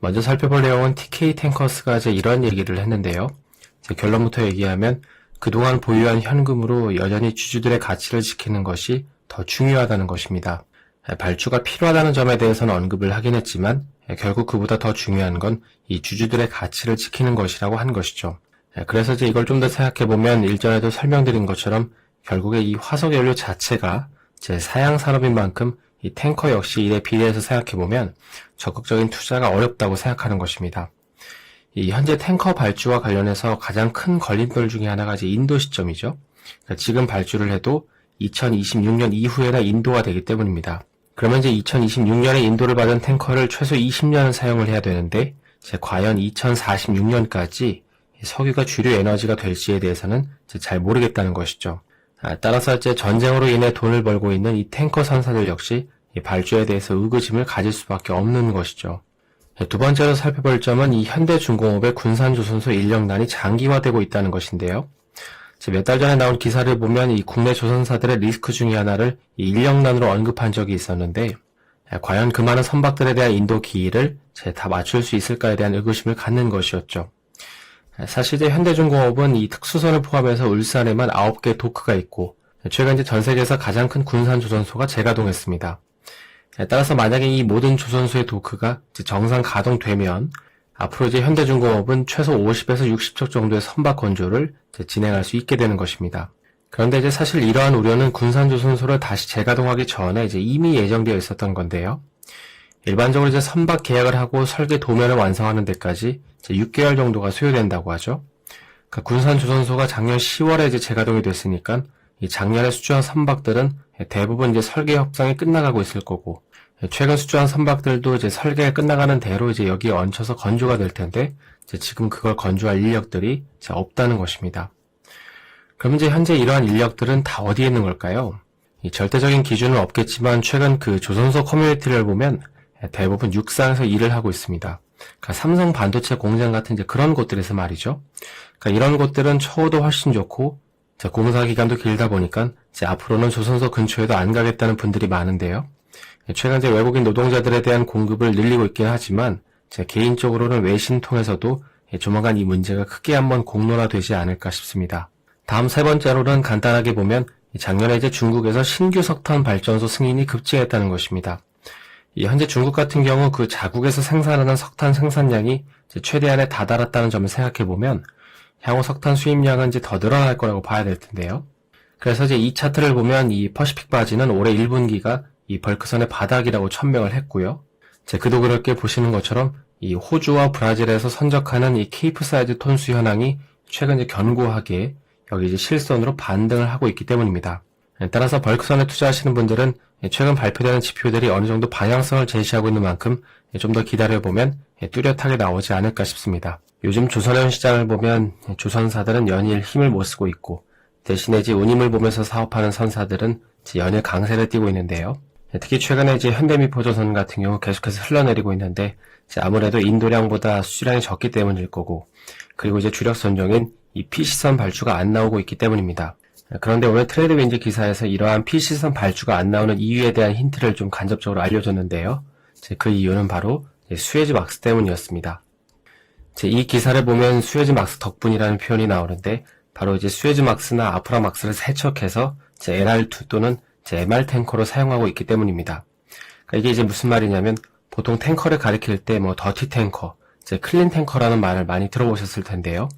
먼저 살펴볼 내용은 TK 탱커스가 이제 이런 얘기를 했는데요. 이제 결론부터 얘기하면 그동안 보유한 현금으로 여전히 주주들의 가치를 지키는 것이 더 중요하다는 것입니다. 발주가 필요하다는 점에 대해서는 언급을 하긴 했지만 결국 그보다 더 중요한 건 이 주주들의 가치를 지키는 것이라고 한 것이죠. 그래서 이제 이걸 좀 더 생각해보면 일전에도 설명드린 것처럼 결국에 이 화석연료 자체가 제 사양 산업인 만큼 이 탱커 역시 이에 비례해서 생각해보면 적극적인 투자가 어렵다고 생각하는 것입니다. 이 현재 탱커 발주와 관련해서 가장 큰 걸림돌 중에 하나가 이제 인도 시점이죠. 그러니까 지금 발주를 해도 2026년 이후에나 인도가 되기 때문입니다. 그러면 이제 2026년에 인도를 받은 탱커를 최소 20년은 사용을 해야 되는데 과연 2046년까지 석유가 주류 에너지가 될지에 대해서는 잘 모르겠다는 것이죠. 아, 따라서 이제 전쟁으로 인해 돈을 벌고 있는 이 탱커 선사들 역시 이 발주에 대해서 의구심을 가질 수밖에 없는 것이죠. 네, 두 번째로 살펴볼 점은 이 현대중공업의 군산조선소 인력난이 장기화되고 있다는 것인데요. 몇 달 전에 나온 기사를 보면 이 국내 조선사들의 리스크 중의 하나를 이 인력난으로 언급한 적이 있었는데 과연 그 많은 선박들에 대한 인도 기일을 다 맞출 수 있을까에 대한 의구심을 갖는 것이었죠. 사실 현대중공업은 이 특수선을 포함해서 울산에만 9개 도크가 있고 최근 이제 전 세계에서 가장 큰 군산 조선소가 재가동했습니다. 따라서 만약에 이 모든 조선소의 도크가 정상 가동되면 앞으로 이제 현대중공업은 최소 50에서 60척 정도의 선박 건조를 진행할 수 있게 되는 것입니다. 그런데 이제 사실 이러한 우려는 군산 조선소를 다시 재가동하기 전에 이제 이미 예정되어 있었던 건데요. 일반적으로 이제 선박 계약을 하고 설계 도면을 완성하는 데까지 6개월 정도가 소요된다고 하죠. 그러니까 군산 조선소가 작년 10월에 이제 재가동이 됐으니까 이 작년에 수주한 선박들은 대부분 이제 설계 협상이 끝나가고 있을 거고 최근 수주한 선박들도 이제 설계가 끝나가는 대로 이제 여기에 얹혀서 건조가 될 텐데 지금 그걸 건조할 인력들이 없다는 것입니다. 그럼 이제 현재 이러한 인력들은 다 어디에 있는 걸까요? 절대적인 기준은 없겠지만 최근 그 조선소 커뮤니티를 보면 대부분 육상에서 일을 하고 있습니다. 그러니까 삼성 반도체 공장 같은 이제 그런 곳들에서 말이죠. 그러니까 이런 곳들은 처우도 훨씬 좋고 공사 기간도 길다 보니까 이제 앞으로는 조선소 근처에도 안 가겠다는 분들이 많은데요. 최근 이제 외국인 노동자들에 대한 공급을 늘리고 있긴 하지만 제 개인적으로는 외신 통해서도 조만간 이 문제가 크게 한번 공론화되지 않을까 싶습니다. 다음 세 번째로는 간단하게 보면 작년에 이제 중국에서 신규 석탄 발전소 승인이 급증했다는 것입니다. 현재 중국 같은 경우 그 자국에서 생산하는 석탄 생산량이 최대한에 다다랐다는 점을 생각해 보면 향후 석탄 수입량은 이제 더 늘어날 거라고 봐야 될 텐데요. 그래서 이제 이 차트를 보면 이 퍼시픽 바지는 올해 1분기가 이 벌크선의 바닥이라고 천명을 했고요. 제 그도 그렇게 보시는 것처럼 이 호주와 브라질에서 선적하는 이 케이프 사이즈 톤수 현황이 최근 이제 견고하게 여기 이제 실선으로 반등을 하고 있기 때문입니다. 따라서 벌크선에 투자하시는 분들은 최근 발표되는 지표들이 어느 정도 방향성을 제시하고 있는 만큼 좀 더 기다려보면 뚜렷하게 나오지 않을까 싶습니다. 요즘 조선현 시장을 보면 조선사들은 연일 힘을 못 쓰고 있고 대신에 이제 운임을 보면서 사업하는 선사들은 연일 강세를 띠고 있는데요. 특히 최근에 이제 현대미포조선 같은 경우 계속해서 흘러내리고 있는데 아무래도 인도량보다 수주량이 적기 때문일 거고 그리고 이제 주력 선종인 이 PC선 발주가 안 나오고 있기 때문입니다. 그런데 오늘 트레이드 윈즈 기사에서 이러한 PC선 발주가 안 나오는 이유에 대한 힌트를 좀 간접적으로 알려줬는데요. 그 이유는 바로 수에즈 막스 때문이었습니다. 이 기사를 보면 수에즈 막스 덕분이라는 표현이 나오는데 바로 이제 수에즈 막스나 아프라 막스를 세척해서 LR2 또는 MR 탱커로 사용하고 있기 때문입니다. 그러니까 이게 이제 무슨 말이냐면 보통 탱커를 가리킬 때 뭐 더티 탱커, 클린 탱커라는 말을 많이 들어보셨을 텐데요.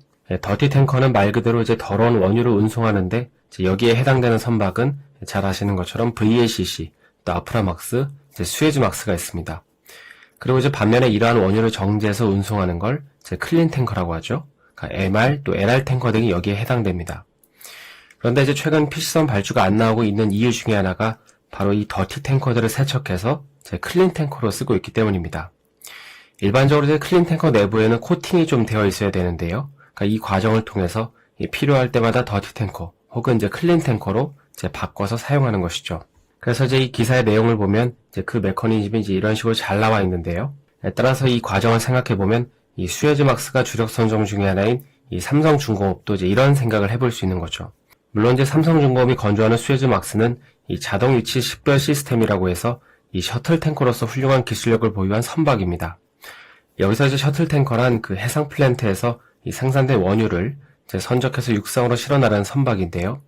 더티 탱커는 말 그대로 이제 더러운 원유를 운송하는데 여기에 해당되는 선박은 잘 아시는 것처럼 VLCC, 또 아프라막스, 수에즈막스가 있습니다. 그리고 이제 반면에 이러한 원유를 정제해서 운송하는 걸 클린 탱커라고 하죠. 그러니까 MR 또 LR 탱커 등이 여기에 해당됩니다. 그런데 이제 최근 PC선 발주가 안 나오고 있는 이유 중에 하나가 바로 이 더티 탱커들을 세척해서 클린 탱커로 쓰고 있기 때문입니다. 일반적으로 이제 클린 탱커 내부에는 코팅이 좀 되어 있어야 되는데요. 그러니까 이 과정을 통해서 필요할 때마다 더티 탱커 혹은 이제 클린 탱커로 이제 바꿔서 사용하는 것이죠. 그래서 이제 이 기사의 내용을 보면 이제 그 메커니즘이 이제 이런 식으로 잘 나와 있는데요. 따라서 이 과정을 생각해 보면 이 수에즈 막스가 주력 선종 중의 하나인 이 삼성중공업도 이제 이런 생각을 해볼 수 있는 거죠. 물론 이제 삼성중공업이 건조하는 수에즈 막스는 이 자동 위치 식별 시스템이라고 해서 이 셔틀 탱커로서 훌륭한 기술력을 보유한 선박입니다. 여기서 이제 셔틀 탱커란 그 해상 플랜트에서 이 생산된 원유를 이제 선적해서 육상으로 실어 나르는 선박인데요.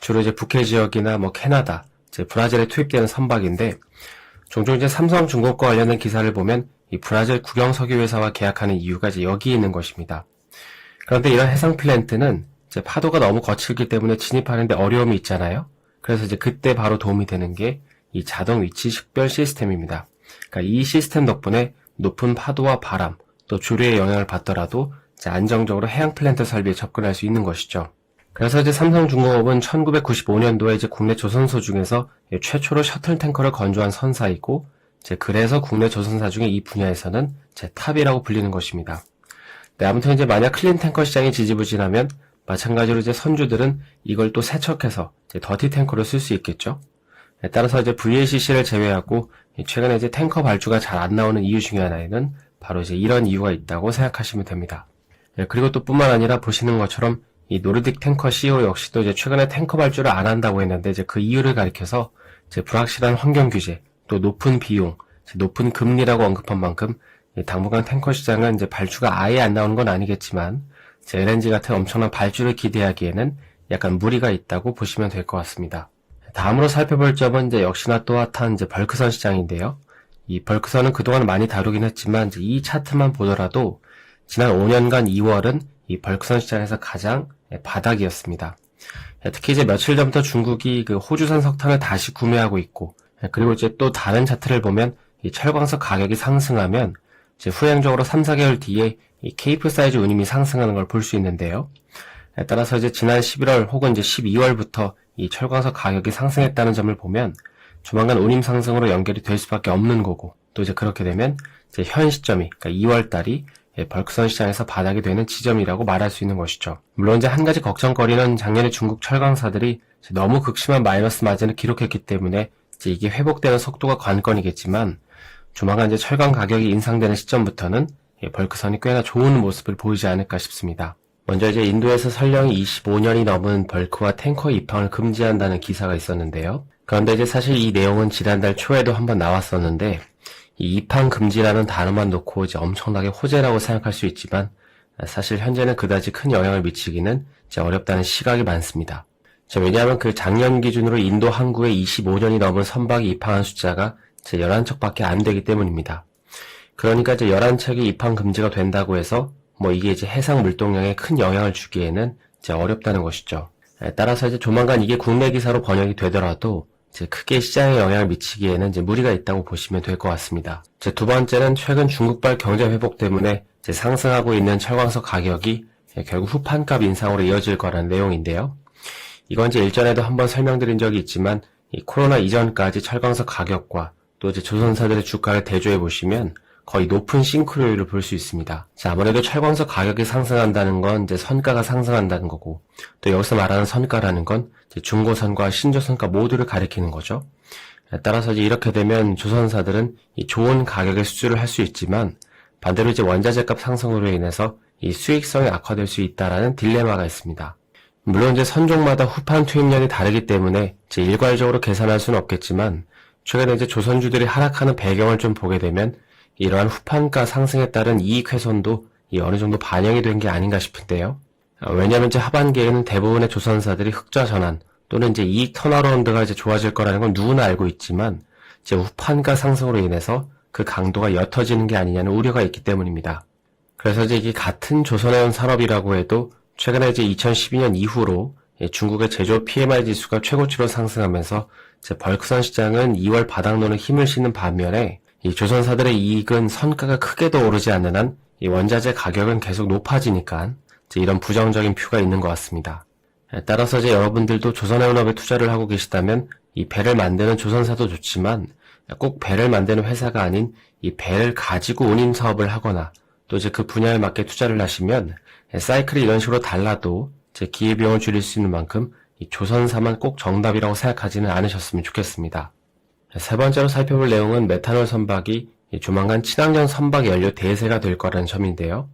주로 이제 북해 지역이나 뭐 캐나다, 이제 브라질에 투입되는 선박인데 종종 이제 삼성중공과 관련된 기사를 보면 이 브라질 국영 석유 회사와 계약하는 이유가 이제 여기에 있는 것입니다. 그런데 이런 해상 플랜트는 이제 파도가 너무 거칠기 때문에 진입하는데 어려움이 있잖아요. 그래서 이제 그때 바로 도움이 되는 게 이 자동 위치 식별 시스템입니다. 그러니까 이 시스템 덕분에 높은 파도와 바람, 또 조류의 영향을 받더라도 안정적으로 해양 플랜트 설비에 접근할 수 있는 것이죠. 그래서 이제 삼성중공업은 1995년도에 이제 국내 조선소 중에서 최초로 셔틀 탱커를 건조한 선사이고, 이제 그래서 국내 조선사 중에 이 분야에서는 제 탑이라고 불리는 것입니다. 네, 아무튼 이제 만약 클린 탱커 시장이 지지부진하면 마찬가지로 이제 선주들은 이걸 또 세척해서 더티 탱커를 쓸수 있겠죠. 네, 따라서 이제 VLCC를 제외하고 최근에 이제 탱커 발주가 잘 안 나오는 이유 중에 하나에는 바로 이제 이런 이유가 있다고 생각하시면 됩니다. 네, 그리고 또 뿐만 아니라 보시는 것처럼 이 노르딕 탱커 CEO 역시도 이제 최근에 탱커 발주를 안 한다고 했는데 이제 그 이유를 가리켜서 이제 불확실한 환경 규제, 또 높은 비용, 높은 금리라고 언급한 만큼 당분간 탱커 시장은 이제 발주가 아예 안 나오는 건 아니겠지만 이제 LNG 같은 엄청난 발주를 기대하기에는 약간 무리가 있다고 보시면 될 것 같습니다. 다음으로 살펴볼 점은 이제 역시나 또 핫한 이제 벌크선 시장인데요. 이 벌크선은 그동안 많이 다루긴 했지만 이 차트만 보더라도 지난 5년간 2월은 이 벌크선 시장에서 가장 바닥이었습니다. 특히 이제 며칠 전부터 중국이 그 호주산 석탄을 다시 구매하고 있고 그리고 이제 또 다른 차트를 보면 이 철광석 가격이 상승하면 이제 후행적으로 3, 4개월 뒤에 이 케이프 사이즈 운임이 상승하는 걸 볼 수 있는데요. 따라서 이제 지난 11월 혹은 이제 12월부터 이 철광석 가격이 상승했다는 점을 보면 조만간 운임 상승으로 연결이 될 수밖에 없는 거고 또 이제 그렇게 되면 이제 현 시점이 그러니까 2월 달이 벌크선 시장에서 바닥이 되는 지점이라고 말할 수 있는 것이죠. 물론 이제 한 가지 걱정거리는 작년에 중국 철강사들이 너무 극심한 마이너스 마진을 기록했기 때문에 이제 이게 회복되는 속도가 관건이겠지만 조만간 이제 철강 가격이 인상되는 시점부터는 벌크선이 꽤나 좋은 모습을 보이지 않을까 싶습니다. 먼저 이제 인도에서 설령이 25년이 넘은 벌크와 탱커 입항을 금지한다는 기사가 있었는데요. 그런데 이제 사실 이 내용은 지난달 초에도 한번 나왔었는데 이 입항 금지라는 단어만 놓고 이제 엄청나게 호재라고 생각할 수 있지만 사실 현재는 그다지 큰 영향을 미치기는 어렵다는 시각이 많습니다. 자, 왜냐하면 그 작년 기준으로 인도 항구에 25년이 넘은 선박이 입항한 숫자가 제 11척밖에 안 되기 때문입니다. 그러니까 이제 11척이 입항 금지가 된다고 해서 뭐 이게 이제 해상 물동량에 큰 영향을 주기에는 이제 어렵다는 것이죠. 따라서 이제 조만간 이게 국내 기사로 번역이 되더라도 이제 크게 시장에 영향을 미치기에는 이제 무리가 있다고 보시면 될 것 같습니다. 이제 두 번째는 최근 중국발 경제 회복 때문에 이제 상승하고 있는 철광석 가격이 결국 후판값 인상으로 이어질 거라는 내용인데요. 이건 이제 일전에도 한번 설명드린 적이 있지만 이 코로나 이전까지 철광석 가격과 또 이제 조선사들의 주가를 대조해 보시면 거의 높은 싱크로율을 볼 수 있습니다. 자, 아무래도 철광석 가격이 상승한다는 건 이제 선가가 상승한다는 거고, 또 여기서 말하는 선가라는 건 중고선과 신조선가 모두를 가리키는 거죠. 따라서 이제 이렇게 되면 조선사들은 이 좋은 가격의 수주를 할 수 있지만 반대로 이제 원자재 값 상승으로 인해서 이 수익성이 악화될 수 있다라는 딜레마가 있습니다. 물론 이제 선종마다 후판 투입량이 다르기 때문에 이제 일괄적으로 계산할 수는 없겠지만 최근에 이제 조선주들이 하락하는 배경을 좀 보게 되면 이러한 후판가 상승에 따른 이익 훼손도 어느 정도 반영이 된 게 아닌가 싶은데요. 왜냐하면 이제 하반기에는 대부분의 조선사들이 흑자 전환 또는 이제 이익 턴어라운드가 이제 좋아질 거라는 건 누구나 알고 있지만 이제 후판가 상승으로 인해서 그 강도가 옅어지는 게 아니냐는 우려가 있기 때문입니다. 그래서 이제 이게 같은 조선해운 산업이라고 해도 최근에 이제 2012년 이후로 중국의 제조 PMI 지수가 최고치로 상승하면서 벌크선 시장은 2월 바닥론에 힘을 싣는 반면에 이 조선사들의 이익은 선가가 크게 더 오르지 않는 한 이 원자재 가격은 계속 높아지니까 이런 부정적인 뷰가 있는 것 같습니다. 따라서 이제 여러분들도 조선해운업에 투자를 하고 계시다면 이 배를 만드는 조선사도 좋지만 꼭 배를 만드는 회사가 아닌 이 배를 가지고 운임 사업을 하거나 또 이제 그 분야에 맞게 투자를 하시면 사이클이 이런 식으로 달라도 제 기회비용을 줄일 수 있는 만큼 이 조선사만 꼭 정답이라고 생각하지는 않으셨으면 좋겠습니다. 세 번째로 살펴볼 내용은 메탄올 선박이 조만간 친환경 선박 연료 대세가 될 거라는 점인데요.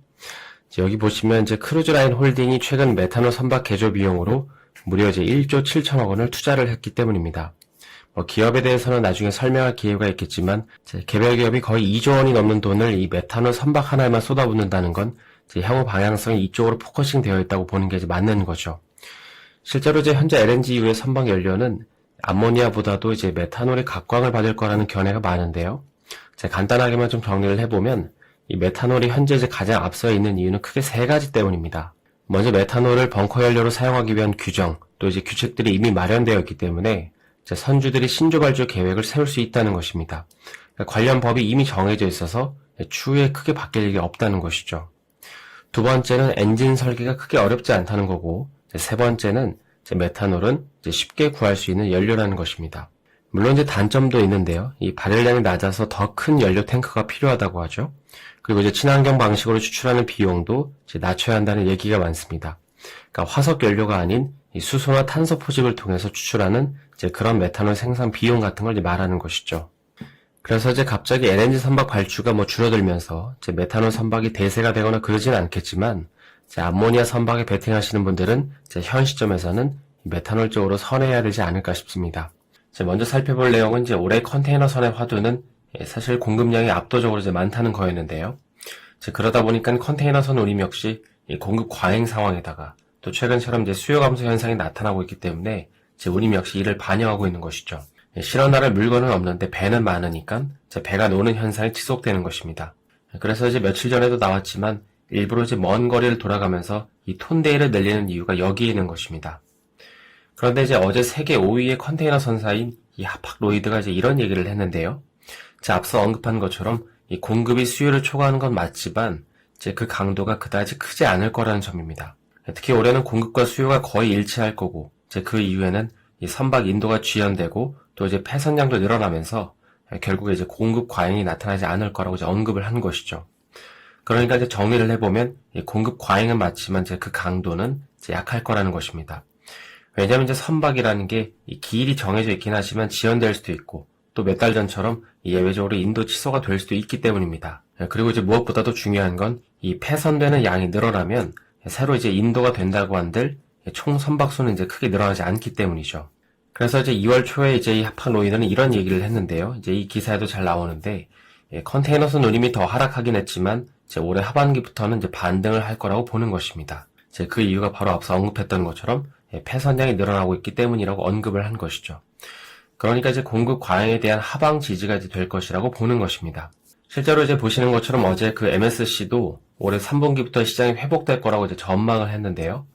여기 보시면 이제 크루즈라인 홀딩이 최근 메탄올 선박 개조 비용으로 무려 이제 1조 7천억 원을 투자를 했기 때문입니다. 뭐 기업에 대해서는 나중에 설명할 기회가 있겠지만 개별 기업이 거의 2조 원이 넘는 돈을 이 메탄올 선박 하나에만 쏟아붓는다는 건 향후 방향성이 이쪽으로 포커싱 되어 있다고 보는 게 맞는 거죠. 실제로 이제 현재 LNG 이후의 선박 연료는 암모니아보다도 이제 메탄올이 각광을 받을 거라는 견해가 많은데요. 간단하게만 좀 정리를 해보면 이 메탄올이 현재 가장 앞서 있는 이유는 크게 세 가지 때문입니다. 먼저 메탄올을 벙커 연료로 사용하기 위한 규정, 또 이제 규칙들이 이미 마련되어 있기 때문에 선주들이 신조 발주 계획을 세울 수 있다는 것입니다. 그러니까 관련 법이 이미 정해져 있어서 추후에 크게 바뀔 일이 없다는 것이죠. 두 번째는 엔진 설계가 크게 어렵지 않다는 거고, 세 번째는 메탄올은 쉽게 구할 수 있는 연료라는 것입니다. 물론 이제 단점도 있는데요. 이 발열량이 낮아서 더 큰 연료 탱크가 필요하다고 하죠. 그리고 이제 친환경 방식으로 추출하는 비용도 낮춰야 한다는 얘기가 많습니다. 그러니까 화석 연료가 아닌 이 수소나 탄소 포집을 통해서 추출하는 그런 메탄올 생산 비용 같은 걸 말하는 것이죠. 그래서 이제 갑자기 LNG 선박 발주가 뭐 줄어들면서 메탄올 선박이 대세가 되거나 그러진 않겠지만 암모니아 선박에 베팅하시는 분들은 현 시점에서는 이 메탄올 쪽으로 선회해야 되지 않을까 싶습니다. 먼저 살펴볼 내용은 이제 올해 컨테이너선의 화두는 예, 사실 공급량이 압도적으로 이제 많다는 거였는데요. 그러다 보니까 컨테이너선 운임 역시 이 공급 과잉 상황에다가 또 최근처럼 이제 수요 감소 현상이 나타나고 있기 때문에 이제 운임 역시 이를 반영하고 있는 것이죠. 예, 실어나를 물건은 없는데 배는 많으니까 배가 노는 현상이 지속되는 것입니다. 그래서 이제 며칠 전에도 나왔지만 일부러 이제 먼 거리를 돌아가면서 이 톤데이를 늘리는 이유가 여기에 있는 것입니다. 그런데 이제 어제 세계 5위의 컨테이너 선사인 이 하팍 로이드가 이제 이런 얘기를 했는데요. 자, 앞서 언급한 것처럼 이 공급이 수요를 초과하는 건 맞지만 이제 그 강도가 그다지 크지 않을 거라는 점입니다. 특히 올해는 공급과 수요가 거의 일치할 거고 이제 그 이후에는 이 선박 인도가 지연되고 또 이제 폐선량도 늘어나면서 결국에 이제 공급 과잉이 나타나지 않을 거라고 이제 언급을 한 것이죠. 그러니까 이제 정리를 해보면 이 공급 과잉은 맞지만 이제 그 강도는 이제 약할 거라는 것입니다. 왜냐하면 이제 선박이라는 게이 기일이 정해져 있긴 하지만 지연될 수도 있고 또 몇 달 전처럼 이 예외적으로 인도 취소가 될 수도 있기 때문입니다. 그리고 이제 무엇보다도 중요한 건 이 폐선되는 양이 늘어나면 새로 이제 인도가 된다고 한들 총 선박 수는 이제 크게 늘어나지 않기 때문이죠. 그래서 이제 2월 초에 이제 이 하파노이드는 이런 얘기를 했는데요. 이제 이 기사에도 잘 나오는데 예, 컨테이너 선 운임이 더 하락하긴 했지만 이제 올해 하반기부터는 이제 반등을 할 거라고 보는 것입니다. 이제 그 이유가 바로 앞서 언급했던 것처럼 예, 폐선량이 늘어나고 있기 때문이라고 언급을 한 것이죠. 그러니까 이제 공급 과잉에 대한 하방 지지가 이제 될 것이라고 보는 것입니다. 실제로 이제 보시는 것처럼 어제 그 MSC도 올해 3분기부터 시장이 회복될 거라고 이제 전망을 했는데요.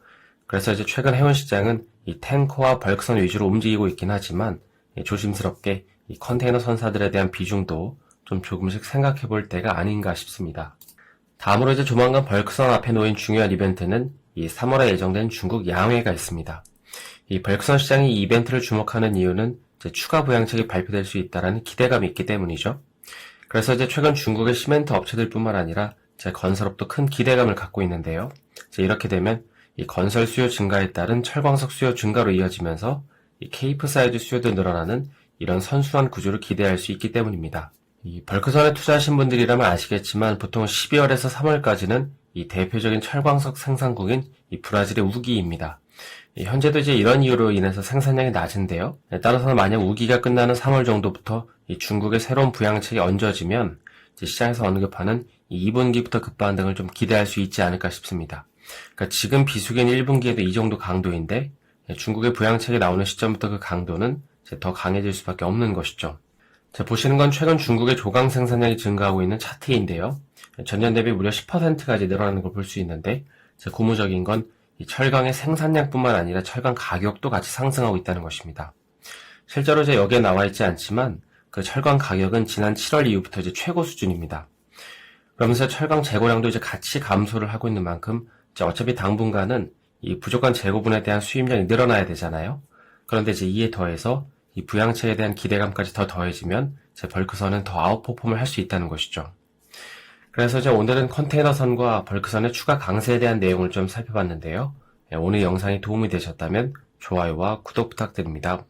그래서 이제 최근 해운 시장은 이 탱커와 벌크선 위주로 움직이고 있긴 하지만 예, 조심스럽게 이 컨테이너 선사들에 대한 비중도 좀 조금씩 생각해 볼 때가 아닌가 싶습니다. 다음으로 이제 조만간 벌크선 앞에 놓인 중요한 이벤트는 이 3월에 예정된 중국 양회가 있습니다. 이 벌크선 시장이 이 이벤트를 주목하는 이유는 추가 부양책이 발표될 수 있다라는 기대감이 있기 때문이죠. 그래서 이제 최근 중국의 시멘트 업체들뿐만 아니라 제 건설업도 큰 기대감을 갖고 있는데요. 이렇게 되면 이 건설 수요 증가에 따른 철광석 수요 증가로 이어지면서 이 케이프 사이즈 수요도 늘어나는 이런 선순환 구조를 기대할 수 있기 때문입니다. 이 벌크선에 투자하신 분들이라면 아시겠지만 보통 12월에서 3월까지는 이 대표적인 철광석 생산국인 이 브라질의 우기입니다. 이 현재도 이제 이런 이유로 인해서 생산량이 낮은데요. 네, 따라서 만약 우기가 끝나는 3월 정도부터 이 중국의 새로운 부양책이 얹어지면 시장에서 언급하는 이 2분기부터 급반등을 좀 기대할 수 있지 않을까 싶습니다. 그러니까 지금 비수기인 1분기에도 이 정도 강도인데 예, 중국의 부양책이 나오는 시점부터 그 강도는 더 강해질 수밖에 없는 것이죠. 자, 보시는 건 최근 중국의 조강 생산량이 증가하고 있는 차트인데요. 전년 대비 무려 10%까지 늘어나는 걸 볼 수 있는데, 자, 고무적인 건이 철강의 생산량뿐만 아니라 철강 가격도 같이 상승하고 있다는 것입니다. 실제로 이제 여기에 나와 있지 않지만 그 철강 가격은 지난 7월 이후부터 이제 최고 수준입니다. 그러면서 철강 재고량도 이제 같이 감소를 하고 있는 만큼 어차피 당분간은 이 부족한 재고분에 대한 수입량이 늘어나야 되잖아요. 그런데 이제 이에 더해서 이 부양책에 대한 기대감까지 더 더해지면 제 벌크선은 더 아웃퍼폼을 할 수 있다는 것이죠. 그래서 이제 오늘은 컨테이너선과 벌크선의 추가 강세에 대한 내용을 좀 살펴봤는데요. 예, 오늘 영상이 도움이 되셨다면 좋아요와 구독 부탁드립니다.